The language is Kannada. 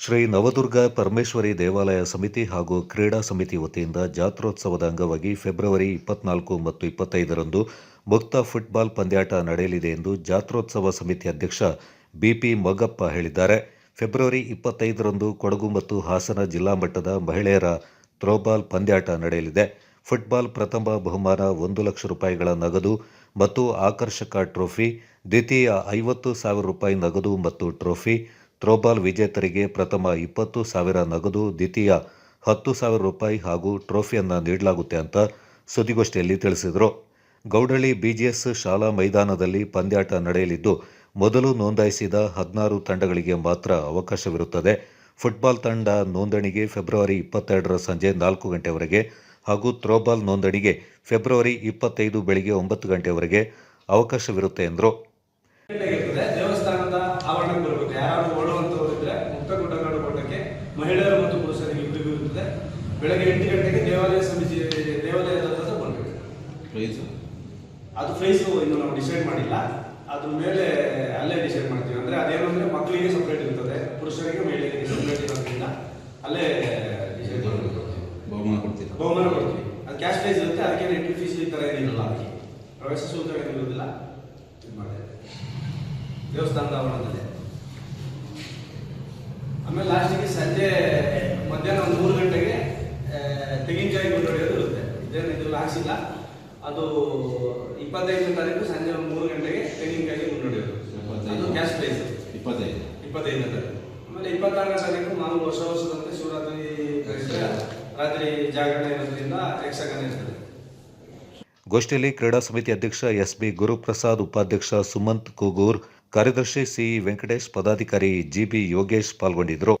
ಶ್ರೀ ನವದುರ್ಗ ಪರಮೇಶ್ವರಿ ದೇವಾಲಯ ಸಮಿತಿ ಹಾಗೂ ಕ್ರೀಡಾ ಸಮಿತಿ ವತಿಯಿಂದ ಜಾತ್ರೋತ್ಸವದ ಅಂಗವಾಗಿ ಫೆಬ್ರವರಿ ಇಪ್ಪತ್ನಾಲ್ಕು ಮತ್ತು ಇಪ್ಪತ್ತೈದರಂದು ಮುಕ್ತ ಫುಟ್ಬಾಲ್ ಪಂದ್ಯಾಟ ನಡೆಯಲಿದೆ ಎಂದು ಜಾತ್ರೋತ್ಸವ ಸಮಿತಿ ಅಧ್ಯಕ್ಷ ಬಿಪಿ ಮೊಗಪ್ಪ ಹೇಳಿದ್ದಾರೆ. ಫೆಬ್ರವರಿ ಇಪ್ಪತ್ತೈದರಂದು ಕೊಡಗು ಮತ್ತು ಹಾಸನ ಜಿಲ್ಲಾ ಮಟ್ಟದ ಮಹಿಳೆಯರ ಥ್ರೋಬಾಲ್ ಪಂದ್ಯಾಟ ನಡೆಯಲಿದೆ. ಫುಟ್ಬಾಲ್ ಪ್ರಥಮ ಬಹುಮಾನ ಒಂದು ಲಕ್ಷ ರೂಪಾಯಿಗಳ ನಗದು ಮತ್ತು ಆಕರ್ಷಕ ಟ್ರೋಫಿ, ದ್ವಿತೀಯ ಐವತ್ತು ಸಾವಿರ ರೂಪಾಯಿ ನಗದು ಮತ್ತು ಟ್ರೋಫಿ ಥ್ರೋಬಾಲ್ ವಿಜೇತರಿಗೆ ಪ್ರಥಮ ಇಪ್ಪತ್ತು ಸಾವಿರ ನಗದು, ದ್ವಿತೀಯ ಹತ್ತು ಸಾವಿರ ರೂಪಾಯಿ ಹಾಗೂ ಟ್ರೋಫಿಯನ್ನು ನೀಡಲಾಗುತ್ತೆ ಅಂತ ಸುದ್ದಿಗೋಷ್ಠಿಯಲ್ಲಿ ತಿಳಿಸಿದರು. ಗೌಡಳ್ಳಿ ಬಿಜಿಎಸ್ ಶಾಲಾ ಮೈದಾನದಲ್ಲಿ ಪಂದ್ಯಾಟ ನಡೆಯಲಿದ್ದು, ಮೊದಲು ನೋಂದಾಯಿಸಿದ ಹದಿನಾರು ತಂಡಗಳಿಗೆ ಮಾತ್ರ ಅವಕಾಶವಿರುತ್ತದೆ. ಫುಟ್ಬಾಲ್ ತಂಡ ನೋಂದಣಿಗೆ ಫೆಬ್ರವರಿ ಇಪ್ಪತ್ತೆರಡರ ಸಂಜೆ ನಾಲ್ಕು ಗಂಟೆವರೆಗೆ ಹಾಗೂ ಥ್ರೋಬಾಲ್ ನೋಂದಣಿಗೆ ಫೆಬ್ರವರಿ ಇಪ್ಪತ್ತೈದು ಬೆಳಿಗ್ಗೆ ಒಂಬತ್ತು ಗಂಟೆವರೆಗೆ ಅವಕಾಶವಿರುತ್ತೆ ಎಂದರು ಇರ್ತದೆ ದೇವಸ್ಥಾನದ ಆವರಣಕ್ಕೆ ಬರಬೇಕು ಯಾರು ಓಡುವಂತವ್ರು ಇದ್ರೆ ಮುಕ್ತ ಗುಡ್ಡಗಾಡು ಓಟಕ್ಕೆ ಮಹಿಳೆಯರು ಮತ್ತು ಪುರುಷರಿಗೆ ಇಬ್ಬರಿಗೂ ಇರುತ್ತದೆ. ಬೆಳಗ್ಗೆ ಎಂಟು ಗಂಟೆಗೆ ದೇವಾಲಯ ಸಮಿತಿ ದೇವಾಲಯದ ಹತ್ರ ಬರಬೇಕು ಪ್ರೈಸು ಅದು ಪ್ರೈಸ್ ಇನ್ನು ನಾವು ಡಿಸೈಡ್ ಮಾಡಿಲ್ಲ. ಅದ್ರ ಮೇಲೆ ಅಲ್ಲೇ ಡಿಸೈಡ್ ಮಾಡ್ತೀವಿ. ಅಂದ್ರೆ ಅದೇನು ಅಂದ್ರೆ ಮಕ್ಕಳಿಗೆ ಸಪ್ರೇಟ್ ಇರ್ತದೆ. ಪುರುಷರಿಗೆ ಮಹಿಳೆಯರಿಗೆ ಸಪ್ರೇಟ್ ಇರೋದ್ರಿಂದ ಅಲ್ಲೇ ಡಿಸೈಡ್ ಮಾಡ್ಬೇಕು ಬಹುಮಾನ ಕೊಡ್ತೀವಿ. ಬಹುಮಾನ ಕೊಡ್ತೀವಿ. ಅದು ಕ್ಯಾಶ್ ಪ್ರೈಸ್ ಇರುತ್ತೆ. ಅದಕ್ಕೆ ಎಂಟ್ರಿ ಫೀಸ್ ಈ ಥರ ಏನಿರಲ್ಲ. ಅದಕ್ಕೆ ಪ್ರವೇಶ ಶುಲ್ಕ ಏನಿರೋದಿಲ್ಲ. ಇದು ಮಾಡಿದೆ ದೇವಸ್ಥಾನದ ಆವರಣದಲ್ಲಿ. ಆಮೇಲೆ ಲಾಸ್ಟಿಗೆ ಸಂಜೆ ಮಧ್ಯಾಹ್ನ ಒಂದು ಮೂರು ಗಂಟೆಗೆ ತೆಂಗಿನಕಾಯಿ ಗುಂಡೊಡೆಯೋದು ಇರುತ್ತೆ. ಇದೇನು ಇದ್ರಲ್ಲಿ ಹಾಕ್ಸಿಲ್ಲ ಅದು ಇಪ್ಪತ್ತೈದನೇ ತಾರೀಕು ಸಂಜೆ ಒಂದು ಮೂರು ಗಂಟೆಗೆ ತೆಂಗಿನಕಾಯಿ ಗುಂಡೊಡೆಯೋದು ಅದು ಕ್ಯಾಶ್ ಪ್ರೈಸ್ ಇಪ್ಪತ್ತೈದು. ಇಪ್ಪತ್ತೈದನೇ ತಾರೀಕು. ಆಮೇಲೆ ಇಪ್ಪತ್ತಾರನೇ ತಾರೀಕು ಮಾಮೂಲು ಹೊಸ ವರ್ಷದಂತೆ ಶಿವರಾತ್ರಿ ರಾತ್ರಿ ಜಾಗರಣೆ ಇರೋದ್ರಿಂದ ಯಕ್ಷಗಾನ ಇರ್ತದೆ. ಗೋಷ್ಠಿಯಲ್ಲಿ ಕ್ರೀಡಾ ಸಮಿತಿ ಅಧ್ಯಕ್ಷ ಎಸ್ ಬಿ ಗುರುಪ್ರಸಾದ್ ಉಪಾಧ್ಯಕ್ಷ ಸುಮಂತ್ ಕೂಗೂರ್ ಕಾರ್ಯದರ್ಶಿ ಸಿ ವೆಂಕಟೇಶ್ ಪದಾಧಿಕಾರಿ ಜಿಬಿ ಯೋಗೇಶ್ ಪಾಲ್ಗೊಂಡಿದ್ದರು.